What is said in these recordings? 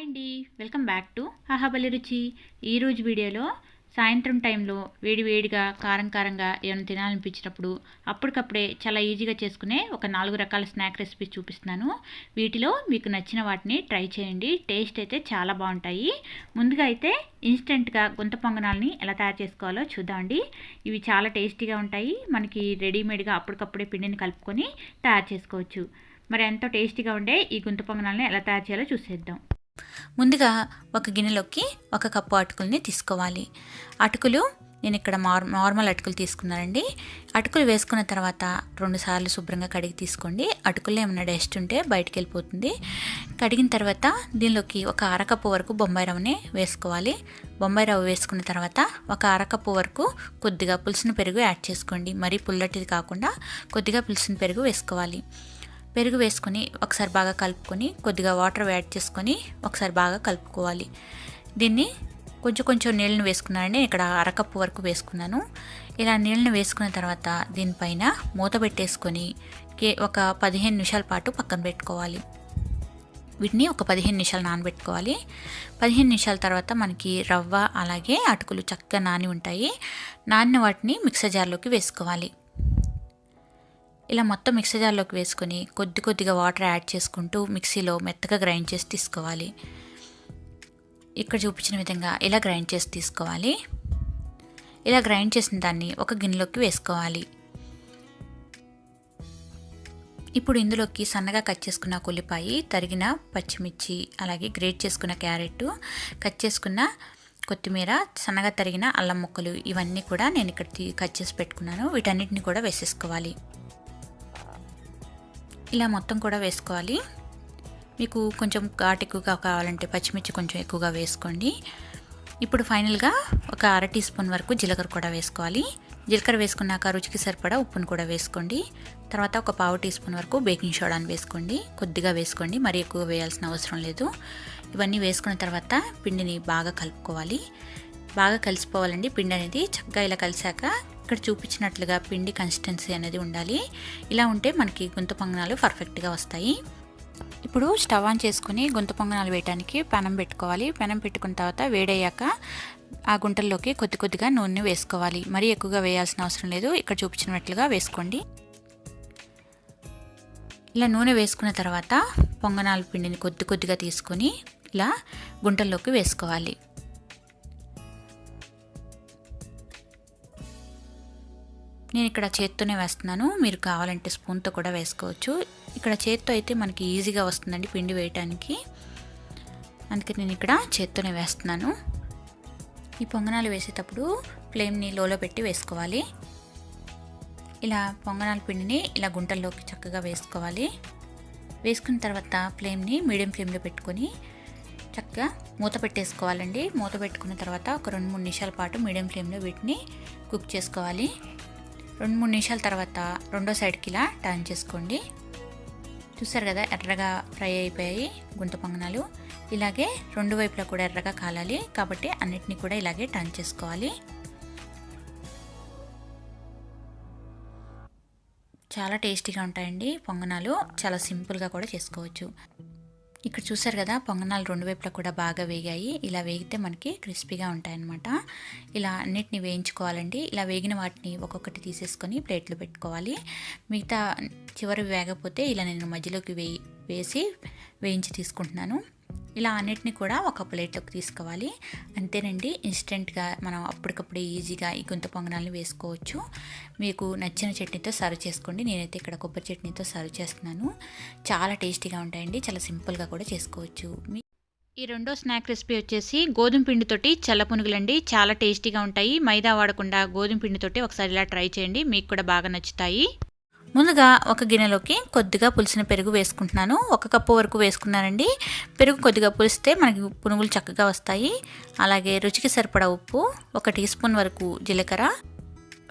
Hi అండి. Welcome back to ఆహాబలి రుచి. ఈరోజు వీడియోలో సాయంత్రం టైంలో వేడి వేడిగా కారం కారంగా ఏమైనా తినాలనిపించినప్పుడు అప్పటికప్పుడే చాలా ఈజీగా చేసుకునే ఒక నాలుగు రకాల స్నాక్ రెసిపీస్ చూపిస్తున్నాను. వీటిలో మీకు నచ్చిన వాటిని ట్రై చేయండి. టేస్ట్ అయితే చాలా బాగుంటాయి. ముందుగా అయితే ఇన్స్టెంట్గా గుంత పొంగనాలని ఎలా తయారు చేసుకోవాలో చూద్దామండి. ఇవి చాలా టేస్టీగా ఉంటాయి. మనకి రెడీమేడ్గా అప్పటికప్పుడే పిండిని కలుపుకొని తయారు చేసుకోవచ్చు. మరి ఎంతో టేస్టీగా ఉండే ఈ గుంత పొంగనాలని ఎలా తయారు చేయాలో చూసేద్దాం. ముందుగా ఒక గిన్నెలోకి ఒక కప్పు అటుకుల్ని తీసుకోవాలి. అటుకులు నేను ఇక్కడ నార్ నార్మల్ అటుకులు తీసుకున్నానండి. అటుకులు వేసుకున్న తర్వాత రెండు సార్లు శుభ్రంగా కడిగి తీసుకోండి. అటుకుల్లో ఏమైనా డస్ట్ ఉంటే బయటికి వెళ్ళిపోతుంది కడిగిన తర్వాత దీనిలోకి ఒక అరకప్పు వరకు బొంబాయి రవ్వని వేసుకోవాలి. బొంబాయి రవ్వ వేసుకున్న తర్వాత ఒక అరకప్పు వరకు కొద్దిగా పులుసుని పెరుగు యాడ్ చేసుకోండి. మరీ పుల్లటిది కాకుండా కొద్దిగా పులుసుని పెరుగు వేసుకోవాలి. పెరుగు వేసుకొని ఒకసారి బాగా కలుపుకొని కొద్దిగా వాటర్ యాడ్ చేసుకొని ఒకసారి బాగా కలుపుకోవాలి. దీన్ని కొంచెం కొంచెం నీళ్ళని వేసుకున్నానండి ఇక్కడ అరకప్పు వరకు వేసుకున్నాను. ఇలా నీళ్ళని వేసుకున్న తర్వాత దీనిపైన మూత పెట్టేసుకొని ఒక పదిహేను నిమిషాల పాటు పక్కన పెట్టుకోవాలి. వీటిని ఒక పదిహేను నిమిషాలు నానబెట్టుకోవాలి. పదిహేను నిమిషాల తర్వాత మనకి రవ్వ అలాగే అటుకులు చక్కగా నాని ఉంటాయి. నానిన వాటిని మిక్సర్ జార్లోకి వేసుకోవాలి. ఇలా మొత్తం మిక్సీ జార్లోకి వేసుకొని కొద్ది కొద్దిగా వాటర్ యాడ్ చేసుకుంటూ మిక్సీలో మెత్తగా గ్రైండ్ చేసి తీసుకోవాలి. ఇక్కడ చూపించిన విధంగా ఇలా గ్రైండ్ చేసి తీసుకోవాలి. ఇలా గ్రైండ్ చేసిన దాన్ని ఒక గిన్నెలోకి వేసుకోవాలి. ఇప్పుడు ఇందులోకి సన్నగా కట్ చేసుకున్న ఉల్లిపాయ తరిగిన పచ్చిమిర్చి అలాగే గ్రేట్ చేసుకున్న క్యారెట్ కట్ చేసుకున్న కొత్తిమీర సన్నగా తరిగిన అల్లం ముక్కలు ఇవన్నీ కూడా నేను ఇక్కడ కట్ చేసి పెట్టుకున్నాను. వీటన్నిటిని కూడా వేసేసుకోవాలి. ఇలా మొత్తం కూడా వేసుకోవాలి. మీకు కొంచెం ఘాట్ ఎక్కువగా కావాలంటే పచ్చిమిర్చి కొంచెం ఎక్కువగా వేసుకోండి. ఇప్పుడు ఫైనల్గా ఒక అర టీ స్పూన్ వరకు జీలకర్ర కూడా వేసుకోవాలి. జీలకర్ర వేసుకున్నాక రుచికి సరిపడా ఉప్పును కూడా వేసుకోండి. తర్వాత ఒక పావు టీ స్పూన్ వరకు బేకింగ్ సోడాని వేసుకోండి. కొద్దిగా వేసుకోండి మరీ ఎక్కువ వేయాల్సిన అవసరం లేదు. ఇవన్నీ వేసుకున్న తర్వాత పిండిని బాగా కలుపుకోవాలి. బాగా కలిసిపోవాలండి పిండి అనేది. చక్కగా ఇలా కలిసాక ఇక్కడ చూపించినట్లుగా పిండి కన్సిస్టెన్సీ అనేది ఉండాలి. ఇలా ఉంటే మనకి గుంత పొంగనాలు పర్ఫెక్ట్గా వస్తాయి. ఇప్పుడు స్టవ్ ఆన్ చేసుకుని గుంత పొంగనాలు వేయడానికి పెనం పెట్టుకోవాలి. పెనం పెట్టుకున్న తర్వాత వేడయ్యాక ఆ గుంటల్లోకి కొద్ది కొద్దిగా నూనె వేసుకోవాలి. మరీ ఎక్కువగా వేయాల్సిన అవసరం లేదు. ఇక్కడ చూపించినట్లుగా వేసుకోండి. ఇలా నూనె వేసుకున్న తర్వాత పొంగనాల పిండిని కొద్ది కొద్దిగా తీసుకొని ఇలా గుంటల్లోకి వేసుకోవాలి. నేను ఇక్కడ చేత్తోనే వేస్తున్నాను. మీరు కావాలంటే స్పూన్తో కూడా వేసుకోవచ్చు. ఇక్కడ చేత్తో అయితే మనకి ఈజీగా వస్తుందండి పిండి వేయటానికి. అందుకే నేను ఇక్కడ చేత్తోనే వేస్తున్నాను. ఈ పొంగనాలు వేసేటప్పుడు ఫ్లేమ్ని లోలో పెట్టి వేసుకోవాలి. ఇలా పొంగనాల పిండిని ఇలా గుంటల్లోకి చక్కగా వేసుకోవాలి. వేసుకున్న తర్వాత ఫ్లేమ్ని మీడియం ఫ్లేమ్లో పెట్టుకొని చక్కగా మూత పెట్టేసుకోవాలండి. మూత పెట్టుకున్న తర్వాత ఒక రెండు మూడు నిమిషాల పాటు మీడియం ఫ్లేమ్లో వీటిని కుక్ చేసుకోవాలి. రెండు మూడు నిమిషాల తర్వాత రెండో సైడ్కి ఇలా టర్న్ చేసుకోండి. చూసారు కదా ఎర్రగా ఫ్రై అయిపోయాయి గుంత పొంగనాలు. ఇలాగే రెండు వైపులా కూడా ఎర్రగా కాలాలి కాబట్టి అన్నిటినీ కూడా ఇలాగే టర్న్ చేసుకోవాలి. చాలా టేస్టీగా ఉంటాయండి పొంగనాలు. చాలా సింపుల్గా కూడా చేసుకోవచ్చు. ఇక్కడ చూసారు కదా పొంగనాలు రెండు వైపులా కూడా బాగా వేగాయి. ఇలా వేగితే మనకి క్రిస్పీగా ఉంటాయన్నమాట. ఇలా అన్నిటిని వేయించుకోవాలండి. ఇలా వేగిన వాటిని ఒక్కొక్కటి తీసేసుకొని ప్లేట్లు పెట్టుకోవాలి. మిగతా చివరి వేగపోతే ఇలా నేను మధ్యలోకి వేయి వేసి వేయించి తీసుకుంటున్నాను. ఇలా అన్నిటిని కూడా ఒక ప్లేట్లోకి తీసుకోవాలి. అంతేనండి ఇన్స్టెంట్గా మనం అప్పటికప్పుడే ఈజీగా ఈ గుంత పొంగనాలను వేసుకోవచ్చు. మీకు నచ్చిన చట్నీతో సర్వ్ చేసుకోండి. నేనైతే ఇక్కడ కొబ్బరి చట్నీతో సర్వ్ చేస్తున్నాను. చాలా టేస్టీగా ఉంటాయండి. చాలా సింపుల్గా కూడా చేసుకోవచ్చు. ఈ రెండో స్నాక్ రెసిపీ వచ్చేసి గోధుమ పిండితోటి చల్ల పునుగులండి. చాలా టేస్టీగా ఉంటాయి. మైదా వాడకుండా గోధుమ పిండితోటి ఒకసారి ఇలా ట్రై చేయండి. మీకు కూడా బాగా నచ్చుతాయి. ముందుగా ఒక గిన్నెలోకి కొద్దిగా పులిసిన పెరుగు వేసుకుంటున్నాను. ఒక కప్పు వరకు వేసుకున్నానండి. పెరుగు కొద్దిగా పులిస్తే మనకి పునుగులు చక్కగా వస్తాయి. అలాగే రుచికి సరిపడా ఉప్పు ఒక టీ స్పూన్ వరకు జీలకర్ర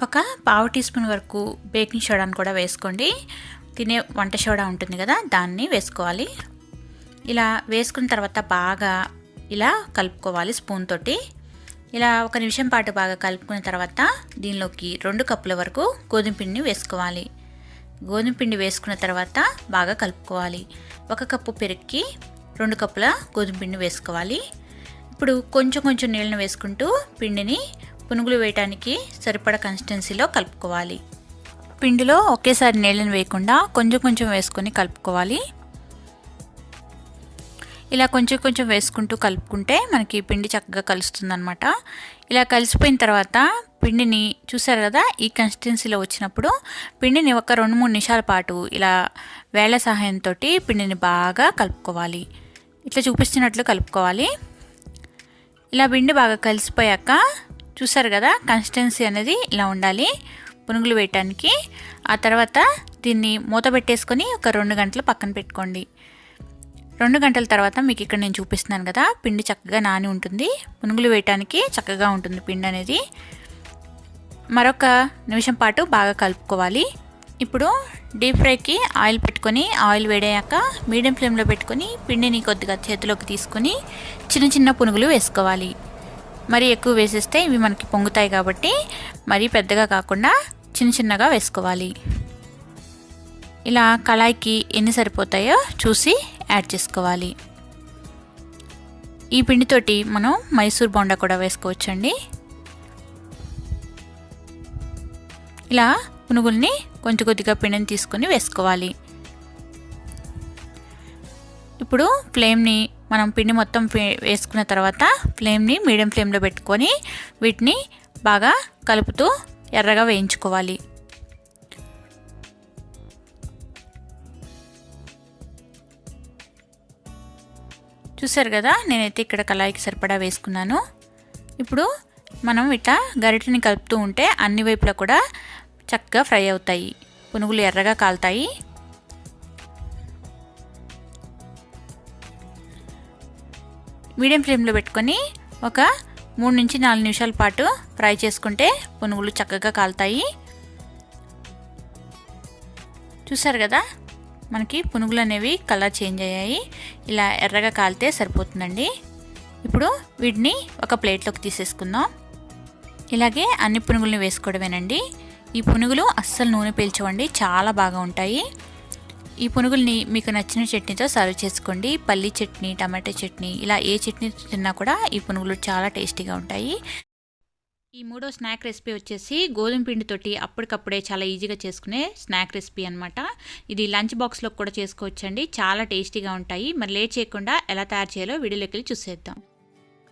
ఒక పావు టీ స్పూన్ వరకు బేకింగ్ సోడాని కూడా వేసుకోండి. తినే వంట సోడా ఉంటుంది కదా దాన్ని వేసుకోవాలి. ఇలా వేసుకున్న తర్వాత బాగా ఇలా కలుపుకోవాలి స్పూన్ తోటి. ఇలా ఒక నిమిషం పాటు బాగా కలుపుకున్న తర్వాత దీనిలోకి రెండు కప్పుల వరకు గోధుమ పిండిని వేసుకోవాలి. గోధుమ పిండి వేసుకున్న తర్వాత బాగా కలుపుకోవాలి. ఒక కప్పు పెరుగుకి రెండు కప్పుల గోధుమ పిండి వేసుకోవాలి. ఇప్పుడు కొంచెం కొంచెం నీళ్ళని వేసుకుంటూ పిండిని పునుగులు వేయటానికి సరిపడ కన్సిస్టెన్సీలో కలుపుకోవాలి. పిండిలో ఒకేసారి నీళ్ళని వేయకుండా కొంచెం కొంచెం వేసుకొని కలుపుకోవాలి. ఇలా కొంచెం కొంచెం వేసుకుంటూ కలుపుకుంటే మనకి పిండి చక్కగా కలుస్తుందనమాట ఇలా కలిసిపోయిన తర్వాత పిండిని చూసారు కదా ఈ కన్సిస్టెన్సీలో వచ్చినప్పుడు పిండిని ఒక రెండు మూడు నిమిషాల పాటు ఇలా వేళ్ళ సహాయంతో పిండిని బాగా కలుపుకోవాలి. ఇట్లా చూపిస్తున్నట్లు కలుపుకోవాలి. ఇలా పిండి బాగా కలిసిపోయాక చూసారు కదా కన్సిస్టెన్సీ అనేది ఇలా ఉండాలి. పునుగులు వేయటానికి. ఆ తర్వాత దీన్ని మూత పెట్టేసుకొని ఒక రెండు గంటలు పక్కన పెట్టుకోండి. రెండు గంటల తర్వాత మీకు ఇక్కడ నేను చూపిస్తున్నాను కదా పిండి చక్కగా నాని ఉంటుంది. పునుగులు వేయటానికి చక్కగా ఉంటుంది పిండి అనేది. మరొక నిమిషం పాటు బాగా కలుపుకోవాలి. ఇప్పుడు డీప్ ఫ్రైకి ఆయిల్ పెట్టుకొని ఆయిల్ వేడయ్యాక మీడియం ఫ్లేమ్లో పెట్టుకొని పిండిని కొద్దిగా చేతిలోకి తీసుకొని చిన్న చిన్న పునుగులు వేసుకోవాలి. మరి ఎక్కువ వేసేస్తే ఇవి మనకి పొంగుతాయి కాబట్టి మరీ పెద్దగా కాకుండా చిన్న చిన్నగా వేసుకోవాలి. ఇలా కళాయికి ఎన్ని సరిపోతాయో చూసి యాడ్ చేసుకోవాలి. ఈ పిండితోటి మనం మైసూర్ బొండా కూడా వేసుకోవచ్చండి. ఇలా పునుగుల్ని కొంచెం కొద్దిగా పిండిని తీసుకొని వేసుకోవాలి. ఇప్పుడు ఫ్లేమ్ని మనం పిండి మొత్తం వేసుకున్న తర్వాత ఫ్లేమ్ని మీడియం ఫ్లేమ్లో పెట్టుకొని వీటిని బాగా కలుపుతూ ఎర్రగా వేయించుకోవాలి. చూసారు కదా నేనైతే ఇక్కడ కళాయికి సరిపడా వేసుకున్నాను. ఇప్పుడు మనం ఇట్లా గరిటెని కలుపుతూ ఉంటే అన్ని వైపులా కూడా చక్కగా ఫ్రై అవుతాయి. పునుగులు ఎర్రగా కాలుతాయి. మీడియం ఫ్లేమ్లో పెట్టుకొని ఒక మూడు నుంచి నాలుగు నిమిషాల పాటు ఫ్రై చేసుకుంటే పునుగులు చక్కగా కాలుతాయి. చూసారు కదా మనకి పునుగులు అనేవి కలర్ చేంజ్ అయ్యాయి. ఇలా ఎర్రగా కాలితే సరిపోతుందండి. ఇప్పుడు వీటిని ఒక ప్లేట్లోకి తీసేసుకుందాం. ఇలాగే అన్ని పునుగుల్ని వేసుకోవడమేనండి. ఈ పునుగులు అస్సలు నూనె పీల్చవండి చాలా బాగా ఉంటాయి. ఈ పునుగుల్ని మీకు నచ్చిన చట్నీతో సర్వ్ చేసుకోండి. పల్లీ చట్నీ టమాటా చట్నీ ఇలా ఏ చట్నీ తిన్నా కూడా ఈ పునుగులు చాలా టేస్టీగా ఉంటాయి. ఈ మూడో స్నాక్ రెసిపీ వచ్చేసి గోధుమ పిండితోటి అప్పటికప్పుడే చాలా ఈజీగా చేసుకునే స్నాక్ రెసిపీ అనమాట ఇది లంచ్ బాక్స్లో కూడా చేసుకోవచ్చండి. చాలా టేస్టీగా ఉంటాయి. మరి లేట్ చేయకుండా ఎలా తయారు చేయాలో వీడియోలోకి వెళ్ళి చూసేద్దాం.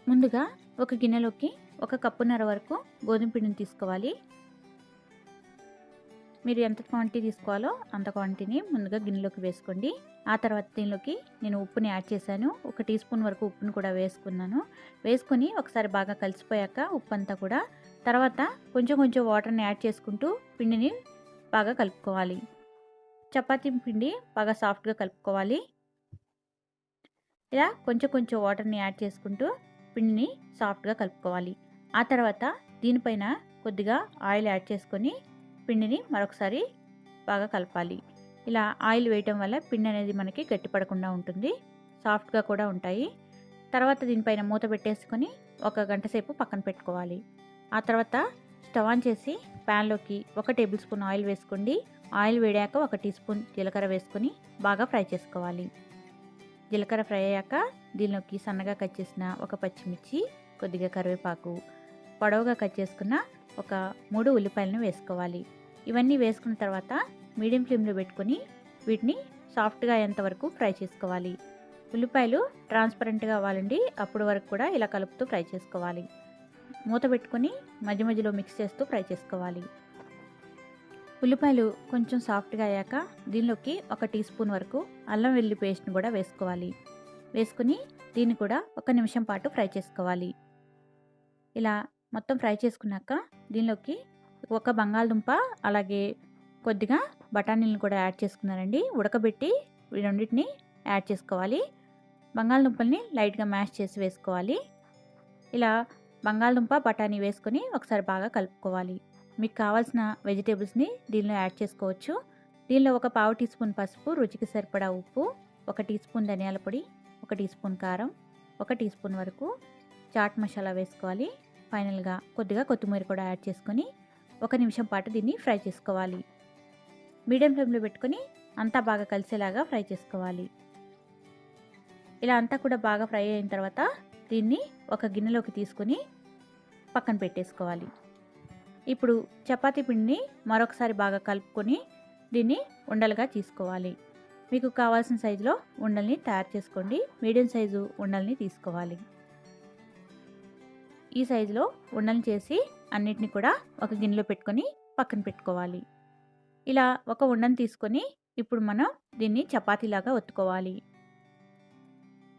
ముందుగా ఒక గిన్నెలోకి ఒక కప్పున్నర వరకు గోధుమ పిండిని తీసుకోవాలి. మీరు ఎంత క్వాంటిటీ తీసుకోవాలో అంత క్వాంటిటీని ముందుగా గిన్నెలోకి వేసుకోండి. ఆ తర్వాత దీనిలోకి నేను ఉప్పుని యాడ్ చేశాను. ఒక టీ స్పూన్ వరకు ఉప్పుని కూడా వేసుకున్నాను. వేసుకొని ఒకసారి బాగా కలిసిపోయాక ఉప్పు అంతా కూడా తర్వాత కొంచెం కొంచెం వాటర్ని యాడ్ చేసుకుంటూ పిండిని బాగా కలుపుకోవాలి. చపాతీ పిండి బాగా సాఫ్ట్గా కలుపుకోవాలి. ఇలా కొంచెం కొంచెం వాటర్ని యాడ్ చేసుకుంటూ పిండిని సాఫ్ట్గా కలుపుకోవాలి. ఆ తర్వాత దీనిపైన కొద్దిగా ఆయిల్ యాడ్ చేసుకొని పిండిని మరొకసారి బాగా కలపాలి. ఇలా ఆయిల్ వేయటం వల్ల పిండి అనేది మనకి గట్టిపడకుండా ఉంటుంది. సాఫ్ట్గా కూడా ఉంటాయి. తర్వాత దీనిపైన మూత పెట్టేసుకొని ఒక గంట సేపు పక్కన పెట్టుకోవాలి. ఆ తర్వాత స్టవ్ ఆన్ చేసి ప్యాన్లోకి ఒక టేబుల్ స్పూన్ ఆయిల్ వేసుకోండి. ఆయిల్ వేడాక ఒక టీ స్పూన్ జీలకర్ర వేసుకొని బాగా ఫ్రై చేసుకోవాలి. జీలకర్ర ఫ్రై అయ్యాక దీనిలోకి సన్నగా కట్ చేసిన ఒక పచ్చిమిర్చి కొద్దిగా కరివేపాకు పొడవుగా కట్ చేసుకున్న ఒక మూడు ఉల్లిపాయలను వేసుకోవాలి. ఇవన్నీ వేసుకున్న తర్వాత మీడియం ఫ్లేమ్లో పెట్టుకొని వీటిని సాఫ్ట్గా అయ్యేంతవరకు ఫ్రై చేసుకోవాలి. ఉల్లిపాయలు ట్రాన్స్పరెంట్గా అవ్వాలండి. అప్పటి వరకు కూడా ఇలా కలుపుతూ ఫ్రై చేసుకోవాలి. మూత పెట్టుకొని మధ్య మధ్యలో మిక్స్ చేస్తూ ఫ్రై చేసుకోవాలి. ఉల్లిపాయలు కొంచెం సాఫ్ట్గా అయ్యాక దీనిలోకి ఒక టీ స్పూన్ వరకు అల్లం వెల్లి పేస్ట్ని కూడా వేసుకోవాలి. వేసుకుని దీన్ని కూడా ఒక నిమిషం పాటు ఫ్రై చేసుకోవాలి. ఇలా మొత్తం ఫ్రై చేసుకున్నాక దీనిలోకి ఒక బంగాళదుంప అలాగే కొద్దిగా బఠానీలను కూడా యాడ్ చేసుకున్నానండి. ఉడకబెట్టి ఈ రెండింటిని యాడ్ చేసుకోవాలి. బంగాళదుంపల్ని లైట్గా మ్యాష్ చేసి వేసుకోవాలి. ఇలా బంగాళదుంప బఠానీ వేసుకొని ఒకసారి బాగా కలుపుకోవాలి. మీకు కావాల్సిన వెజిటేబుల్స్ని దీనిలో యాడ్ చేసుకోవచ్చు. దీనిలో ఒక పావు టీ స్పూన్ పసుపు రుచికి సరిపడా ఉప్పు ఒక టీ స్పూన్ ధనియాల పొడి ఒక టీ స్పూన్ కారం ఒక టీ స్పూన్ వరకు చాట్ మసాలా వేసుకోవాలి. ఫైనల్గా కొద్దిగా కొత్తిమీర కూడా యాడ్ చేసుకొని ఒక నిమిషం పాటు దీన్ని ఫ్రై చేసుకోవాలి. మీడియం ఫ్లేమ్లో పెట్టుకొని అంతా బాగా కలిసేలాగా ఫ్రై చేసుకోవాలి. ఇలా అంతా కూడా బాగా ఫ్రై అయిన తర్వాత దీన్ని ఒక గిన్నెలోకి తీసుకొని పక్కన పెట్టేసుకోవాలి. ఇప్పుడు చపాతీ పిండిని మరొకసారి బాగా కలుపుకొని దీన్ని ఉండలుగా తీసుకోవాలి. మీకు కావాల్సిన సైజులో ఉండల్ని తయారు చేసుకోండి. మీడియం సైజు ఉండల్ని తీసుకోవాలి. ఈ సైజులో ఉండలు చేసి అన్నిటిని కూడా ఒక గిన్నెలో పెట్టుకొని పక్కన పెట్టుకోవాలి. ఇలా ఒక ఉండను తీసుకొని ఇప్పుడు మనం దీన్ని చపాతీలాగా ఒత్తుకోవాలి.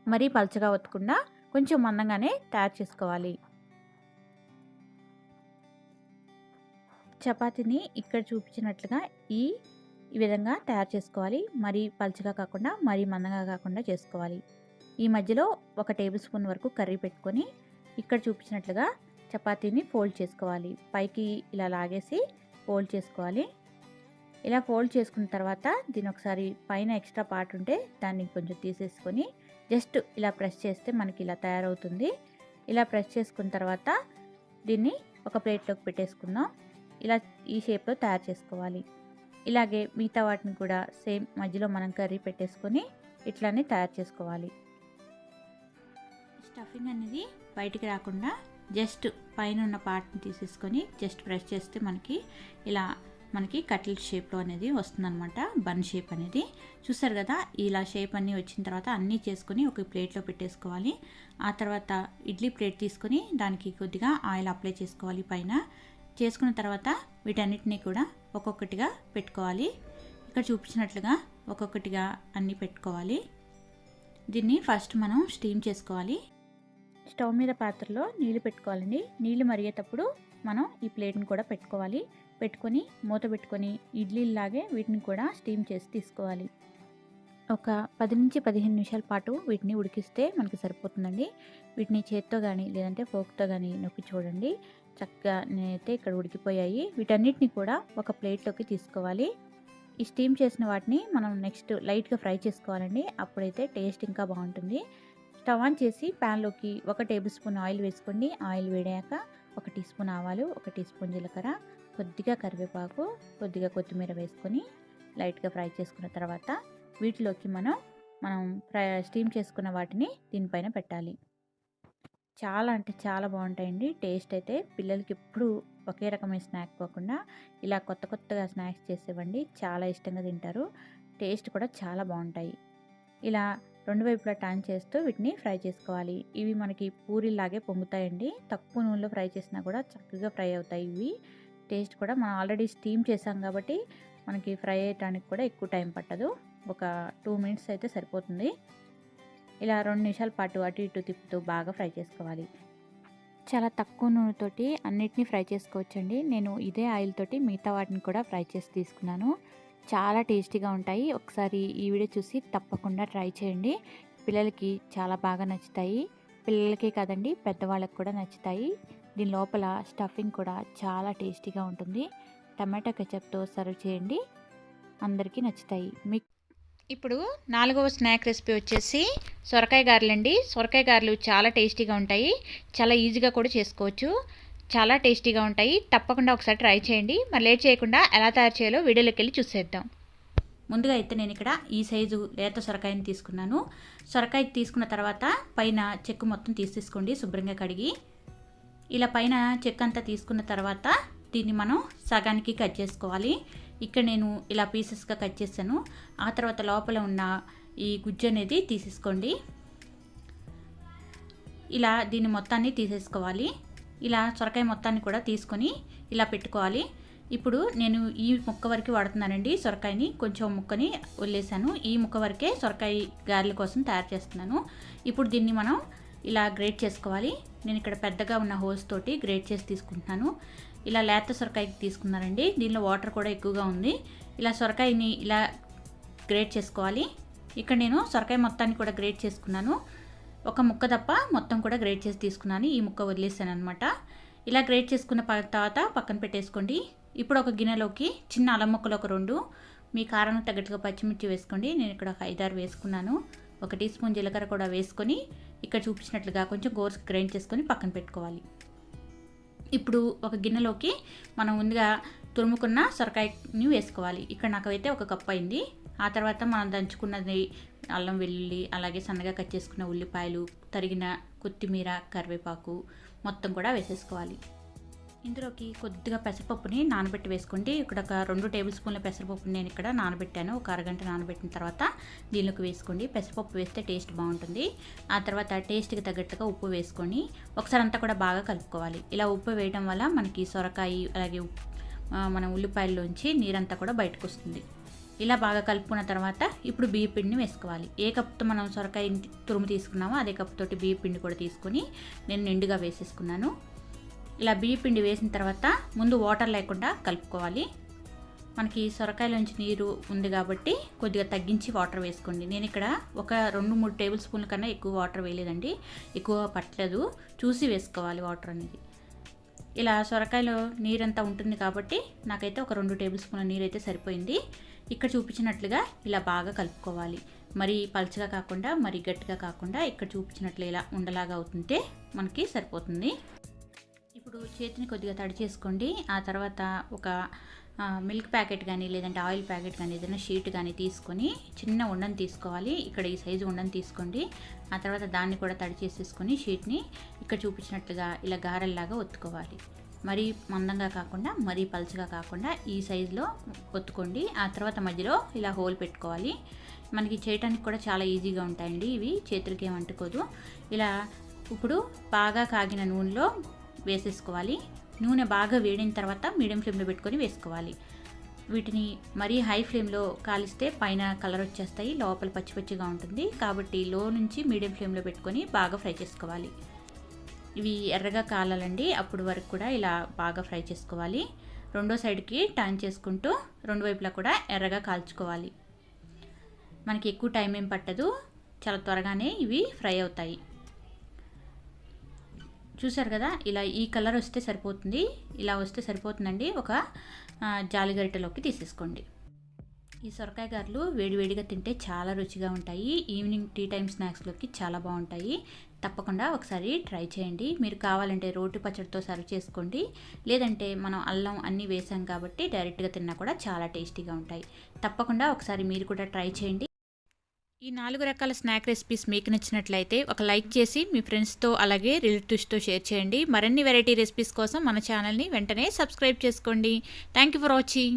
మరీ పలచగా ఒత్తకుండా కొంచెం మందంగానే తయారు చేసుకోవాలి. చపాతీని ఇక్కడ చూపించినట్లుగా ఈ విధంగా తయారు చేసుకోవాలి. మరీ పలచగా కాకుండా మరీ మందంగా కాకుండా చేసుకోవాలి. ఈ మధ్యలో ఒక టేబుల్ స్పూన్ వరకు కర్రీ పెట్టుకొని ఇక్కడ చూపించినట్లుగా చపాతీని ఫోల్డ్ చేసుకోవాలి. పైకి ఇలా లాగేసి ఫోల్డ్ చేసుకోవాలి. ఇలా ఫోల్డ్ చేసుకున్న తర్వాత దీని ఒకసారి పైన ఎక్స్ట్రా పార్ట్ ఉంటే దాన్ని కొంచెం తీసేసుకొని జస్ట్ ఇలా ప్రెస్ చేస్తే మనకి ఇలా తయారవుతుంది. ఇలా ప్రెస్ చేసుకున్న తర్వాత దీన్ని ఒక ప్లేట్లోకి పెట్టేసుకుందాం. ఇలా ఈ షేప్లో తయారు చేసుకోవాలి. ఇలాగే మిగతా వాటిని కూడా సేమ్ మధ్యలో మనం కర్రీ పెట్టేసుకొని ఇట్లానే తయారు చేసుకోవాలి. స్టఫింగ్ అనేది బయటికి రాకుండా జస్ట్ పైన ఉన్న పార్ట్ని తీసేసుకొని జస్ట్ ప్రెస్ చేస్తే మనకి ఇలా మనకి కట్లెట్ షేప్లో అనేది వస్తుందన్నమాట బన్ షేప్ అనేది. చూసారు కదా ఇలా షేప్ అన్నీ వచ్చిన తర్వాత అన్నీ చేసుకొని ఒక ప్లేట్లో పెట్టేసుకోవాలి. ఆ తర్వాత ఇడ్లీ ప్లేట్ తీసుకొని దానికి కొద్దిగా ఆయిల్ అప్లై చేసుకోవాలి పైన. చేసుకున్న తర్వాత వీటన్నిటినీ కూడా ఒక్కొక్కటిగా పెట్టుకోవాలి. ఇక్కడ చూపించినట్లుగా ఒక్కొక్కటిగా అన్నీ పెట్టుకోవాలి. దీన్ని ఫస్ట్ మనం స్టీమ్ చేసుకోవాలి. స్టవ్ మీద పాత్రలో నీళ్ళు పెట్టుకోవాలండి. నీళ్ళు మరిగేటప్పుడు మనం ఈ ప్లేట్ని కూడా పెట్టుకోవాలి. పెట్టుకొని మూత పెట్టుకొని ఇడ్లీలాగే వీటిని కూడా స్టీమ్ చేసి తీసుకోవాలి. ఒక పది నుంచి పదిహేను నిమిషాల పాటు వీటిని ఉడికిస్తే మనకి సరిపోతుందండి. వీటిని చేత్తో కానీ లేదంటే ఫోక్తో కానీ నొక్కి చూడండి. చక్కగా నేనైతే ఇక్కడ ఉడికిపోయాయి. వీటన్నిటిని కూడా ఒక ప్లేట్లోకి తీసుకోవాలి. ఈ స్టీమ్ చేసిన వాటిని మనం నెక్స్ట్ లైట్గా ఫ్రై చేసుకోవాలండి. అప్పుడైతే టేస్ట్ ఇంకా బాగుంటుంది. స్టవ్ ఆన్ చేసి ప్యాన్లోకి ఒక టేబుల్ స్పూన్ ఆయిల్ వేసుకోండి. ఆయిల్ వేడాక ఒక టీ స్పూన్ ఆవాలు ఒక టీ స్పూన్ జీలకర్ర కొద్దిగా కరివేపాకు కొద్దిగా కొత్తిమీర వేసుకొని లైట్గా ఫ్రై చేసుకున్న తర్వాత వీటిలోకి మనం మనం ఫ్రై స్టీమ్ చేసుకున్న వాటిని దీనిపైన పెట్టాలి. చాలా అంటే చాలా బాగుంటాయండి. టేస్ట్ అయితే పిల్లలకి ఎప్పుడు ఒకే రకమైన స్నాక్ పోకుండా ఇలా కొత్త కొత్తగా స్నాక్స్ చేసేవ్వండి చాలా ఇష్టంగా తింటారు. టేస్ట్ కూడా చాలా బాగుంటాయి. ఇలా రెండు వైపులా టర్న్ చేస్తూ వీటిని ఫ్రై చేసుకోవాలి. ఇవి మనకి పూరిలాగే పొంగుతాయండి. తక్కువ నూనెలో ఫ్రై చేసినా కూడా చక్కగా ఫ్రై అవుతాయి ఇవి. టేస్ట్ కూడా మనం ఆల్రెడీ స్టీమ్ చేసాం కాబట్టి మనకి ఫ్రై అయ్యడానికి కూడా ఎక్కువ టైం పట్టదు. ఒక టూ మినిట్స్ అయితే సరిపోతుంది. ఇలా రెండు నిమిషాల పాటు అటు ఇటు తిప్పుతూ బాగా ఫ్రై చేసుకోవాలి. చాలా తక్కువ నూనెతోటి అన్నిటినీ ఫ్రై చేసుకోవచ్చండి. నేను ఇదే ఆయిల్ తోటి మిగతా వాటిని కూడా ఫ్రై చేసి తీసుకున్నాను. చాలా టేస్టీగా ఉంటాయి. ఒకసారి ఈ వీడియో చూసి తప్పకుండా ట్రై చేయండి. పిల్లలకి చాలా బాగా నచ్చుతాయి. పిల్లలకే కాదండి పెద్దవాళ్ళకి కూడా నచ్చుతాయి. దీని లోపల స్టఫింగ్ కూడా చాలా టేస్టీగా ఉంటుంది. టమాటా కెచప్తో సర్వ్ చేయండి. అందరికీ నచ్చుతాయి. మీకు ఇప్పుడు నాలుగవ స్నాక్ రెసిపీ వచ్చేసి సొరకాయ గారెలు అండి సొరకాయ గారెలు చాలా టేస్టీగా ఉంటాయి. చాలా ఈజీగా కూడా చేసుకోవచ్చు. చాలా టేస్టీగా ఉంటాయి. తప్పకుండా ఒకసారి ట్రై చేయండి. మరి లేట్ చేయకుండా ఎలా తయారు చేయాలో వీడియోలోకి వెళ్ళి చూసేద్దాం. ముందుగా అయితే నేను ఇక్కడ ఈ సైజు లేత సొరకాయని తీసుకున్నాను. సొరకాయ తీసుకున్న తర్వాత పైన చెక్కు మొత్తం తీసేసుకోండి శుభ్రంగా కడిగి. ఇలా పైన చెక్ అంతా తీసుకున్న తర్వాత దీన్ని మనం సగానికి కట్ చేసుకోవాలి. ఇక్కడ నేను ఇలా పీసెస్గా కట్ చేశాను. ఆ తర్వాత లోపల ఉన్న ఈ గుజ్జు అనేది తీసేసుకోండి. ఇలా దీన్ని మొత్తాన్ని తీసేసుకోవాలి. ఇలా సొరకాయ మొత్తాన్ని కూడా తీసుకొని ఇలా పెట్టుకోవాలి. ఇప్పుడు నేను ఈ ముక్క వరకు వాడుతున్నానండి సొరకాయని. కొంచెం ముక్కని వదిలేసాను. ఈ ముక్క వరకే సొరకాయ గారెల కోసం తయారు చేస్తున్నాను. ఇప్పుడు దీన్ని మనం ఇలా గ్రేట్ చేసుకోవాలి. నేను ఇక్కడ పెద్దగా ఉన్న హోల్స్ తోటి గ్రేట్ చేసి తీసుకుంటున్నాను. ఇలా లేత సొరకాయకి తీసుకున్నానండి. దీనిలో వాటర్ కూడా ఎక్కువగా ఉంది. ఇలా సొరకాయని ఇలా గ్రేట్ చేసుకోవాలి. ఇక్కడ నేను సొరకాయ మొత్తాన్ని కూడా గ్రేట్ చేసుకున్నాను. ఒక ముక్క తప్ప మొత్తం కూడా గ్రేట్ చేసి తీసుకున్నాను. ఈ ముక్క వదిలేసాను అనమాట ఇలా గ్రేట్ చేసుకున్న తర్వాత పక్కన పెట్టేసుకోండి. ఇప్పుడు ఒక గిన్నెలోకి చిన్న అల్లం ముక్కలు ఒక రెండు మీ కారానికి తగ్గట్టుగా పచ్చిమిర్చి వేసుకోండి. నేను ఇక్కడ ఒక ఐదారు వేసుకున్నాను. ఒక టీ స్పూన్ జీలకర్ర కూడా వేసుకొని ఇక్కడ చూపించినట్లుగా కొంచెం గోర్స్ గ్రైండ్ చేసుకొని పక్కన పెట్టుకోవాలి. ఇప్పుడు ఒక గిన్నెలోకి మనం ముందుగా తురుముకున్న సొరకాయని వేసుకోవాలి. ఇక్కడ నాకైతే ఒక కప్పు అయింది. ఆ తర్వాత మనం దంచుకున్నది అల్లం వెల్లుల్లి అలాగే సన్నగా కట్ చేసుకున్న ఉల్లిపాయలు తరిగిన కొత్తిమీర కరివేపాకు మొత్తం కూడా వేసేసుకోవాలి. ఇందులోకి కొద్దిగా పెసరపప్పుని నానబెట్టి వేసుకోండి. ఇక్కడ ఒక రెండు టేబుల్ స్పూన్ల పెసరపప్పుని నేను ఇక్కడ నానబెట్టాను. ఒక అరగంట నానబెట్టిన తర్వాత దీనిలోకి వేసుకోండి. పెసరపప్పు వేస్తే టేస్ట్ బాగుంటుంది. ఆ తర్వాత టేస్ట్కి తగ్గట్టుగా ఉప్పు వేసుకొని ఒకసారి అంతా కూడా బాగా కలుపుకోవాలి. ఇలా ఉప్పు వేయడం వల్ల మనకి సొరకాయ అలాగే మన ఉల్లిపాయల్లోంచి నీరంతా కూడా బయటకు వస్తుంది ఇలా బాగా కలుపుకున్న తర్వాత ఇప్పుడు బియ్య పిండిని వేసుకోవాలి. ఏ కప్తో మనం సొరకాయ తురుము తీసుకున్నామో అదే కప్పుతోటి బియ్య పిండి కూడా తీసుకొని నేను నిండుగా వేసేసుకున్నాను. ఇలా బియ్య పిండి వేసిన తర్వాత ముందు వాటర్ లేకుండా కలుపుకోవాలి. మనకి సొరకాయలోంచి నీరు ఉంది కాబట్టి కొద్దిగా తగ్గించి వాటర్ వేసుకోండి. నేను ఇక్కడ ఒక రెండు మూడు టేబుల్ స్పూన్ల కన్నా ఎక్కువ వాటర్ వేయలేదండి. ఎక్కువ పట్టలేదు. చూసి వేసుకోవాలి వాటర్ అనేది. ఇలా సొరకాయలో నీరంతా ఉంటుంది కాబట్టి నాకైతే ఒక రెండు టేబుల్ స్పూన్ల నీరు అయితే సరిపోయింది. ఇక్కడ చూపించినట్లుగా ఇలా బాగా కలుపుకోవాలి. మరి పలుచగా కాకుండా మరి గట్టిగా కాకుండా ఇక్కడ చూపించినట్లు ఇలా ఉండలాగా అవుతుంటే మనకి సరిపోతుంది. ఇప్పుడు చేతిని కొద్దిగా తడి చేసుకోండి. ఆ తర్వాత ఒక మిల్క్ ప్యాకెట్ కానీ లేదంటే ఆయిల్ ప్యాకెట్ కానీ ఏదైనా షీట్ కానీ తీసుకొని చిన్న ఉండని తీసుకోవాలి. ఇక్కడ ఈ సైజు ఉండని తీసుకోండి. ఆ తర్వాత దాన్ని కూడా తడి చేసేసుకొని షీట్ని ఇక్కడ చూపించినట్లుగా ఇలా గారెల్లాగా ఒత్తుకోవాలి. మరీ మందంగా కాకుండా మరీ పలుచగా కాకుండా ఈ సైజులో ఒత్తుకోండి. ఆ తర్వాత మధ్యలో ఇలా హోల్ పెట్టుకోవాలి. మనకి చేయటానికి కూడా చాలా ఈజీగా ఉంటాయండి ఇవి. చేతులకి ఏం అంటుకోదు. ఇలా ఇప్పుడు బాగా కాగిన నూనెలో వేసేసుకోవాలి. నూనె బాగా వేడిన తర్వాత మీడియం ఫ్లేమ్లో పెట్టుకొని వేసుకోవాలి. వీటిని మరీ హై ఫ్లేమ్లో కాలిస్తే పైన కలర్ వచ్చేస్తాయి లోపల పచ్చి పచ్చిగా ఉంటుంది. కాబట్టి లో నుంచి మీడియం ఫ్లేమ్లో పెట్టుకొని బాగా ఫ్రై చేసుకోవాలి. ఇవి ఎర్రగా కాలాలండి. అప్పుడు వరకు కూడా ఇలా బాగా ఫ్రై చేసుకోవాలి. రెండో సైడ్కి టర్న్ చేసుకుంటూ రెండు వైపులా కూడా ఎర్రగా కాల్చుకోవాలి. మనకి ఎక్కువ టైం ఏం పట్టదు. చాలా త్వరగానే ఇవి ఫ్రై అవుతాయి. చూసారు కదా? ఇలా ఈ కలర్ వస్తే సరిపోతుంది. ఇలా వస్తే సరిపోతుందండి. ఒక జాలిగరిటలోకి తీసేసుకోండి. ఈ సొరకాయ గారెలు వేడివేడిగా తింటే చాలా రుచిగా ఉంటాయి. ఈవినింగ్ టీ టైం స్నాక్స్లోకి చాలా బాగుంటాయి. తప్పకుండా ఒకసారి ట్రై చేయండి. మీరు కావాలంటే రోటి పచ్చడితో సర్వ్ చేసుకోండి. లేదంటే మనం అల్లం అన్నీ వేసాం కాబట్టి డైరెక్ట్గా తిన్నా కూడా చాలా టేస్టీగా ఉంటాయి. తప్పకుండా ఒకసారి మీరు కూడా ట్రై చేయండి. ఈ నాలుగు రకాల స్నాక్ రెసిపీస్ మీకు నచ్చినట్లయితే ఒక లైక్ చేసి మీ ఫ్రెండ్స్తో అలాగే రిలేటివ్స్తో షేర్ చేయండి. మరిన్ని వెరైటీ రెసిపీస్ కోసం మన ఛానల్ని వెంటనే సబ్స్క్రైబ్ చేసుకోండి. Thank you for watching.